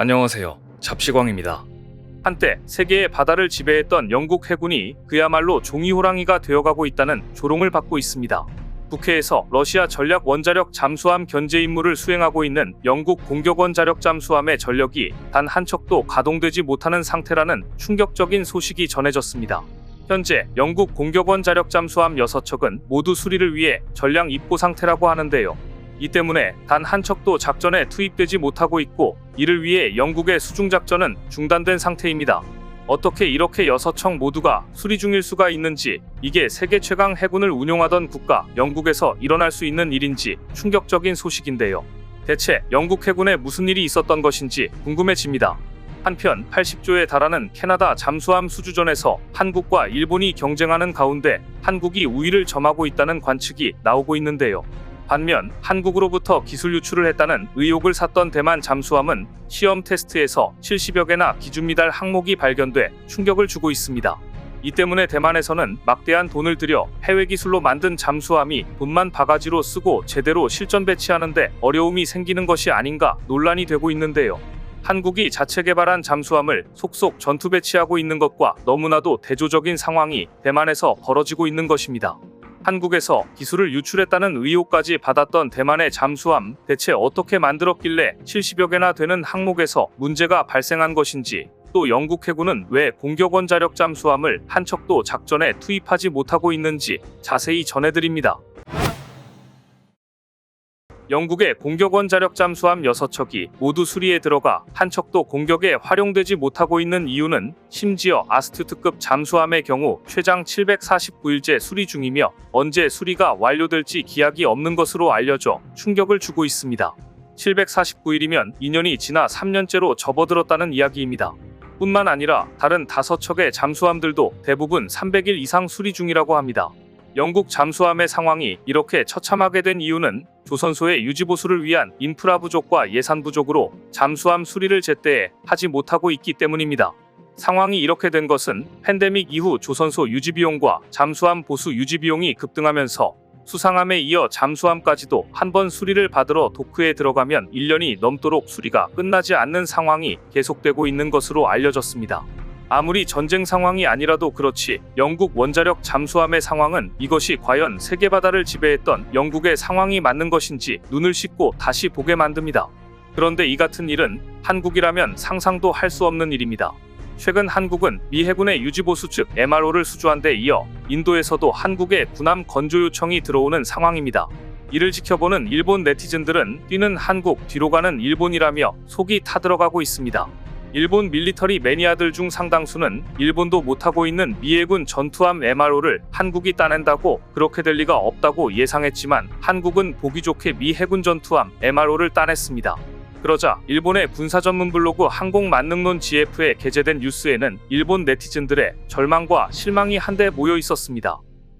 안녕하세요. 잡시광입니다. 한때 세계의 바다를 지배했던 영국 해군이 그야말로 종이 호랑이가 되어가고 있다는 조롱을 받고 있습니다. 국회에서 러시아 전략 원자력 잠수함 견제 임무를 수행하고 있는 영국 공격 원자력 잠수함의 전력이 단 한 척도 가동되지 못하는 상태라는 충격적인 소식이 전해졌습니다. 현재 영국 공격 원자력 잠수함 6척은 모두 수리를 위해 전량 입고 상태라고 하는데요. 이 때문에 단 한 척도 작전에 투입되지 못하고 있고 이를 위해 영국의 수중 작전은 중단된 상태입니다. 어떻게 이렇게 여섯 척 모두가 수리 중일 수가 있는지 이게 세계 최강 해군을 운용하던 국가 영국에서 일어날 수 있는 일인지 충격적인 소식인데요. 대체 영국 해군에 무슨 일이 있었던 것인지 궁금해집니다. 한편 80조에 달하는 캐나다 잠수함 수주전에서 한국과 일본이 경쟁하는 가운데 한국이 우위를 점하고 있다는 관측이 나오고 있는데요. 반면 한국으로부터 기술 유출을 했다는 의혹을 샀던 대만 잠수함은 시험 테스트에서 70여 개나 기준 미달 항목이 발견돼 충격을 주고 있습니다. 이 때문에 대만에서는 막대한 돈을 들여 해외 기술로 만든 잠수함이 돈만 바가지로 쓰고 제대로 실전 배치하는데 어려움이 생기는 것이 아닌가 논란이 되고 있는데요. 한국이 자체 개발한 잠수함을 속속 전투 배치하고 있는 것과 너무나도 대조적인 상황이 대만에서 벌어지고 있는 것입니다. 한국에서 기술을 유출했다는 의혹까지 받았던 대만의 잠수함 대체 어떻게 만들었길래 70여 개나 되는 항목에서 문제가 발생한 것인지 또 영국 해군은 왜 공격 원 자력 잠수함을 한 척도 작전에 투입하지 못하고 있는지 자세히 전해드립니다. 영국의 공격 원 자력 잠수함 6척이 모두 수리에 들어가 한 척도 공격에 활용되지 못하고 있는 이유는 심지어 아스투트급 잠수함의 경우 최장 749일째 수리 중이며 언제 수리가 완료될지 기약이 없는 것으로 알려져 충격을 주고 있습니다. 749일이면 2년이 지나 3년째로 접어들었다는 이야기입니다. 뿐만 아니라 다른 5척의 잠수함들도 대부분 300일 이상 수리 중이라고 합니다. 영국 잠수함의 상황이 이렇게 처참하게 된 이유는 조선소의 유지보수를 위한 인프라 부족과 예산 부족으로 잠수함 수리를 제때 하지 못하고 있기 때문입니다. 상황이 이렇게 된 것은 팬데믹 이후 조선소 유지 비용과 잠수함 보수 유지 비용이 급등하면서 수상함에 이어 잠수함까지도 한 번 수리를 받으러 도크에 들어가면 1년이 넘도록 수리가 끝나지 않는 상황이 계속되고 있는 것으로 알려졌습니다. 아무리 전쟁 상황이 아니라도 그렇지 영국 원자력 잠수함의 상황은 이것이 과연 세계 바다를 지배했던 영국의 상황이 맞는 것인지 눈을 씻고 다시 보게 만듭니다. 그런데 이 같은 일은 한국이라면 상상도 할 수 없는 일입니다. 최근 한국은 미 해군의 유지보수 측 MRO를 수주한 데 이어 인도에서도 한국의 군함 건조 요청이 들어오는 상황입니다. 이를 지켜보는 일본 네티즌들은 뛰는 한국 뒤로 가는 일본이라며 속이 타들어가고 있습니다. 일본 밀리터리 매니아들 중 상당수는 일본도 못하고 있는 미해군 전투함 MRO를 한국이 따낸다고 그렇게 될 리가 없다고 예상했지만 한국은 보기 좋게 미 해군 전투함 MRO를 따냈습니다. 그러자 일본의 군사 전문 블로그 항공 만능론 GF에 게재된 뉴스에는 일본 네티즌들의 절망과 실망이 한데 모여 있었습니다.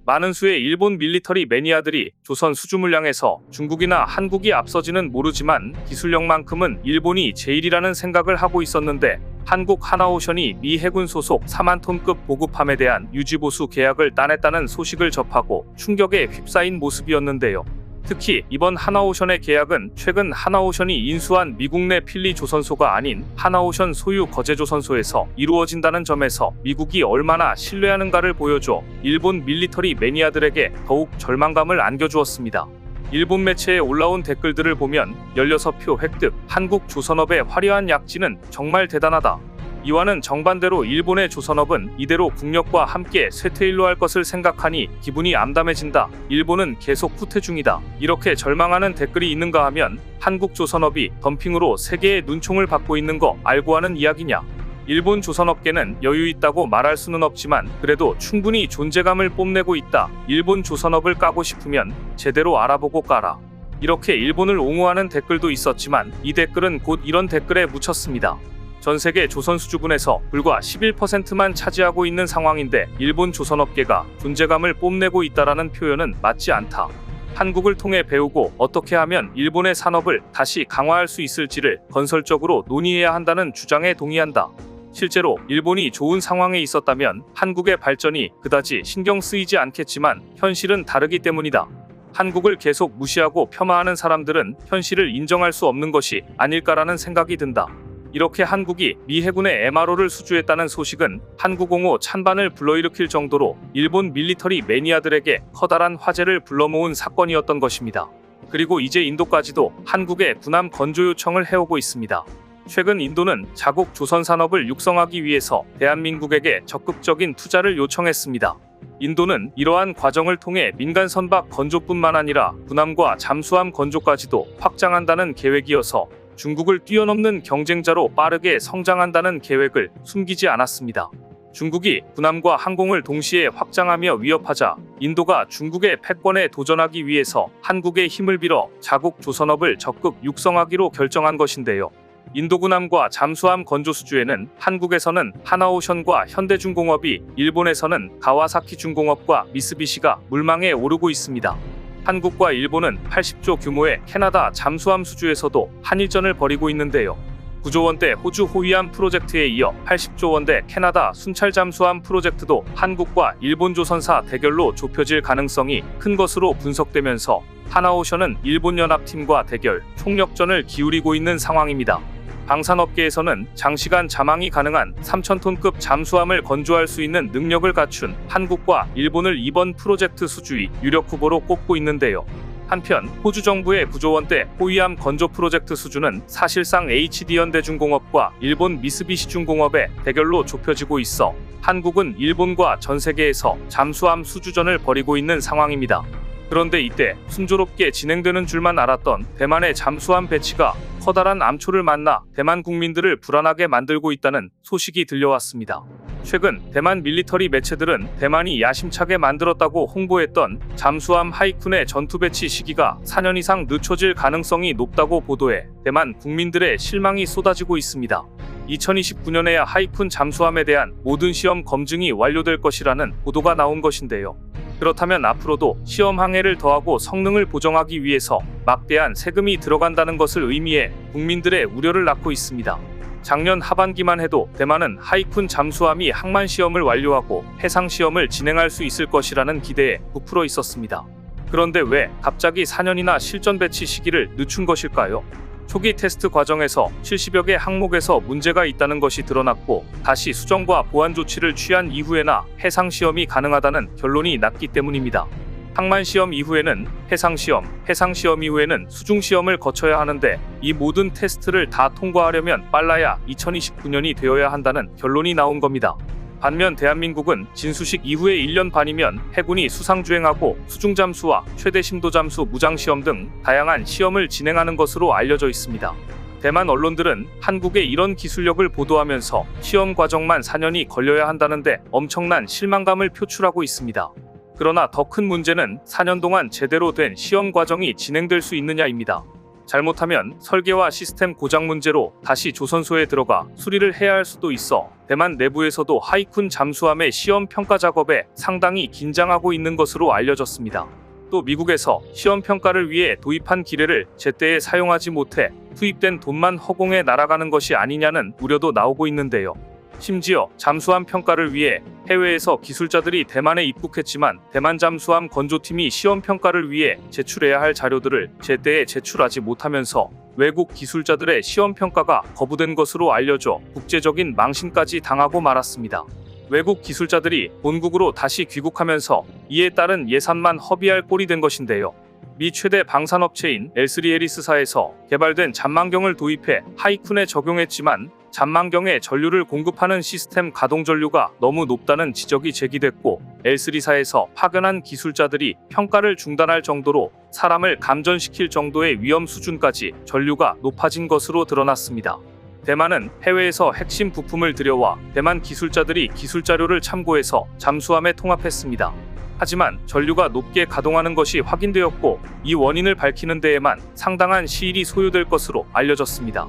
많은 수의 일본 밀리터리 매니아들이 조선 수주 물량에서 중국이나 한국이 앞서지는 모르지만 기술력만큼은 일본이 제일이라는 생각을 하고 있었는데 한국 하나오션이 미 해군 소속 4만 톤급 보급함에 대한 유지보수 계약을 따냈다는 소식을 접하고 충격에 휩싸인 모습이었는데요. 특히 이번 하나오션의 계약은 최근 하나오션이 인수한 미국 내 필리 조선소가 아닌 하나오션 소유 거제 조선소에서 이루어진다는 점에서 미국이 얼마나 신뢰하는가를 보여줘 일본 밀리터리 매니아들에게 더욱 절망감을 안겨주었습니다. 일본 매체에 올라온 댓글들을 보면 16표 획득, 한국 조선업의 화려한 약진은 정말 대단하다. 이와는 정반대로 일본의 조선업은 이대로 국력과 함께 쇠퇴일로 할 것을 생각하니 기분이 암담해진다. 일본은 계속 후퇴 중이다. 이렇게 절망하는 댓글이 있는가 하면 한국 조선업이 덤핑으로 세계의 눈총을 받고 있는 거 알고 하는 이야기냐. 일본 조선업계는 여유 있다고 말할 수는 없지만 그래도 충분히 존재감을 뽐내고 있다. 일본 조선업을 까고 싶으면 제대로 알아보고 까라. 이렇게 일본을 옹호하는 댓글도 있었지만 이 댓글은 곧 이런 댓글에 묻혔습니다. 전 세계 조선 수주분에서 불과 11%만 차지하고 있는 상황인데 일본 조선업계가 존재감을 뽐내고 있다라는 표현은 맞지 않다. 한국을 통해 배우고 어떻게 하면 일본의 산업을 다시 강화할 수 있을지를 건설적으로 논의해야 한다는 주장에 동의한다. 실제로 일본이 좋은 상황에 있었다면 한국의 발전이 그다지 신경 쓰이지 않겠지만 현실은 다르기 때문이다. 한국을 계속 무시하고 폄하하는 사람들은 현실을 인정할 수 없는 것이 아닐까라는 생각이 든다. 이렇게 한국이 미 해군의 MRO를 수주했다는 소식은 한국공호 찬반을 불러일으킬 정도로 일본 밀리터리 매니아들에게 커다란 화제를 불러모은 사건이었던 것입니다. 그리고 이제 인도까지도 한국의 군함 건조 요청을 해오고 있습니다. 최근 인도는 자국 조선 산업을 육성하기 위해서 대한민국에게 적극적인 투자를 요청했습니다. 인도는 이러한 과정을 통해 민간 선박 건조뿐만 아니라 군함과 잠수함 건조까지도 확장한다는 계획이어서 중국을 뛰어넘는 경쟁자로 빠르게 성장한다는 계획을 숨기지 않았습니다. 중국이 군함과 항공을 동시에 확장하며 위협하자 인도가 중국의 패권에 도전하기 위해서 한국의 힘을 빌어 자국 조선업을 적극 육성하기로 결정한 것인데요. 인도군함과 잠수함 건조 수주에는 한국에서는 하나오션과 현대중공업이 일본에서는 가와사키 중공업과 미쓰비시가 물망에 오르고 있습니다. 한국과 일본은 80조 규모의 캐나다 잠수함 수주에서도 한일전을 벌이고 있는데요. 9조 원대 호주 호위함 프로젝트에 이어 80조 원대 캐나다 순찰 잠수함 프로젝트도 한국과 일본 조선사 대결로 좁혀질 가능성이 큰 것으로 분석되면서 하나오션은 일본 연합팀과 대결, 총력전을 기울이고 있는 상황입니다. 방산업계에서는 장시간 자망이 가능한 3,000톤급 잠수함을 건조할 수 있는 능력을 갖춘 한국과 일본을 이번 프로젝트 수주의 유력 후보로 꼽고 있는데요. 한편 호주 정부의 9조 원대 호위함 건조 프로젝트 수주는 사실상 HD현대중공업과 일본 미쓰비시 중공업의 대결로 좁혀지고 있어 한국은 일본과 전 세계에서 잠수함 수주전을 벌이고 있는 상황입니다. 그런데 이때 순조롭게 진행되는 줄만 알았던 대만의 잠수함 배치가 커다란 암초를 만나 대만 국민들을 불안하게 만들고 있다는 소식이 들려왔습니다. 최근 대만 밀리터리 매체들은 대만이 야심차게 만들었다고 홍보했던 잠수함 하이쿤의 전투 배치 시기가 4년 이상 늦춰질 가능성이 높다고 보도해 대만 국민들의 실망이 쏟아지고 있습니다. 2029년에야 하이쿤 잠수함에 대한 모든 시험 검증이 완료될 것이라는 보도가 나온 것인데요. 그렇다면 앞으로도 시험 항해를 더하고 성능을 보정하기 위해서 막대한 세금이 들어간다는 것을 의미해 국민들의 우려를 낳고 있습니다. 작년 하반기만 해도 대만은 하이쿤 잠수함이 항만 시험을 완료하고 해상 시험을 진행할 수 있을 것이라는 기대에 부풀어 있었습니다. 그런데 왜 갑자기 4년이나 실전 배치 시기를 늦춘 것일까요? 초기 테스트 과정에서 70여 개 항목에서 문제가 있다는 것이 드러났고 다시 수정과 보완 조치를 취한 이후에나 해상 시험이 가능하다는 결론이 났기 때문입니다. 항만 시험 이후에는 해상 시험, 해상 시험 이후에는 수중 시험을 거쳐야 하는데 이 모든 테스트를 다 통과하려면 빨라야 2029년이 되어야 한다는 결론이 나온 겁니다. 반면 대한민국은 진수식 이후에 1년 반이면 해군이 수상 주행하고 수중 잠수와 최대 심도 잠수 무장 시험 등 다양한 시험을 진행하는 것으로 알려져 있습니다. 대만 언론들은 한국의 이런 기술력을 보도하면서 시험 과정만 4년이 걸려야 한다는데 엄청난 실망감을 표출하고 있습니다. 그러나 더 큰 문제는 4년 동안 제대로 된 시험 과정이 진행될 수 있느냐입니다. 잘못하면 설계와 시스템 고장 문제로 다시 조선소에 들어가 수리를 해야 할 수도 있어 대만 내부에서도 하이쿤 잠수함의 시험 평가 작업에 상당히 긴장하고 있는 것으로 알려졌습니다. 또 미국에서 시험 평가를 위해 도입한 기뢰를 제때에 사용하지 못해 투입된 돈만 허공에 날아가는 것이 아니냐는 우려도 나오고 있는데요. 심지어 잠수함 평가를 위해 해외에서 기술자들이 대만에 입국했지만 대만 잠수함 건조팀이 시험 평가를 위해 제출해야 할 자료들을 제때에 제출하지 못하면서 외국 기술자들의 시험 평가가 거부된 것으로 알려져 국제적인 망신까지 당하고 말았습니다. 외국 기술자들이 본국으로 다시 귀국하면서 이에 따른 예산만 허비할 꼴이 된 것인데요. 미 최대 방산업체인 L3 에리스사에서 개발된 잔망경을 도입해 하이쿤에 적용했지만 잔망경에 전류를 공급하는 시스템 가동 전류가 너무 높다는 지적이 제기됐고 L3사에서 파견한 기술자들이 평가를 중단할 정도로 사람을 감전시킬 정도의 위험 수준까지 전류가 높아진 것으로 드러났습니다. 대만은 해외에서 핵심 부품을 들여와 대만 기술자들이 기술 자료를 참고해서 잠수함에 통합했습니다. 하지만 전류가 높게 가동하는 것이 확인되었고 이 원인을 밝히는 데에만 상당한 시일이 소요될 것으로 알려졌습니다.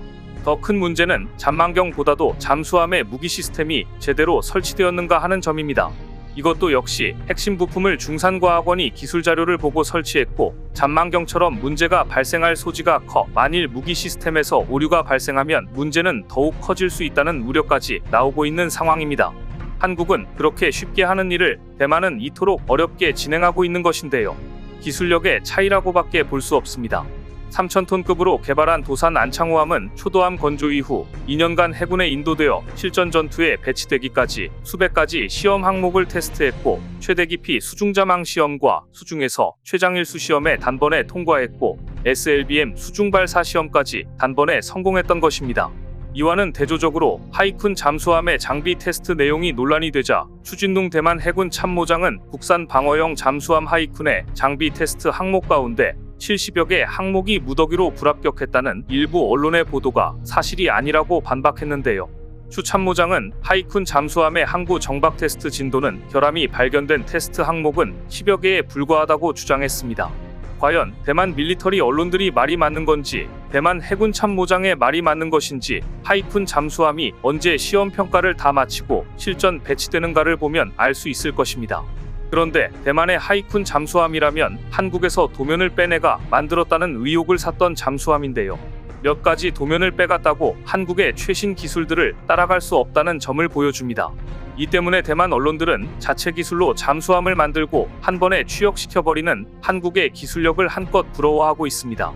더 큰 문제는 잠망경보다도 잠수함의 무기 시스템이 제대로 설치되었는가 하는 점입니다. 이것도 역시 핵심 부품을 중산과학원이 기술 자료를 보고 설치했고 잠망경처럼 문제가 발생할 소지가 커 만일 무기 시스템에서 오류가 발생하면 문제는 더욱 커질 수 있다는 우려까지 나오고 있는 상황입니다. 한국은 그렇게 쉽게 하는 일을 대만은 이토록 어렵게 진행하고 있는 것인데요. 기술력의 차이라고밖에 볼 수 없습니다. 3,000톤급으로 개발한 도산 안창호함은 초도함 건조 이후 2년간 해군에 인도되어 실전 전투에 배치되기까지 수백 가지 시험 항목을 테스트했고 최대 깊이 수중자망 시험과 수중에서 최장일수 시험에 단번에 통과했고 SLBM 수중 발사 시험까지 단번에 성공했던 것입니다. 이와는 대조적으로 하이쿤 잠수함의 장비 테스트 내용이 논란이 되자 추진동 대만 해군 참모장은 국산 방어용 잠수함 하이쿤의 장비 테스트 항목 가운데 70여 개 항목이 무더기로 불합격했다는 일부 언론의 보도가 사실이 아니라고 반박했는데요. 추 참모장은 하이쿤 잠수함의 항구 정박 테스트 진도는 결함이 발견된 테스트 항목은 10여 개에 불과하다고 주장했습니다. 과연 대만 밀리터리 언론들이 말이 맞는 건지 대만 해군 참모장의 말이 맞는 것인지 하이쿤 잠수함이 언제 시험 평가를 다 마치고 실전 배치되는가를 보면 알 수 있을 것입니다. 그런데 대만의 하이쿤 잠수함이라면 한국에서 도면을 빼내가 만들었다는 의혹을 샀던 잠수함인데요. 몇 가지 도면을 빼갔다고 한국의 최신 기술들을 따라갈 수 없다는 점을 보여줍니다. 이 때문에 대만 언론들은 자체 기술로 잠수함을 만들고 한 번에 취역시켜버리는 한국의 기술력을 한껏 부러워하고 있습니다.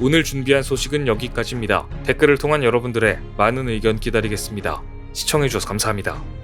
오늘 준비한 소식은 여기까지입니다. 댓글을 통한 여러분들의 많은 의견 기다리겠습니다. 시청해주셔서 감사합니다.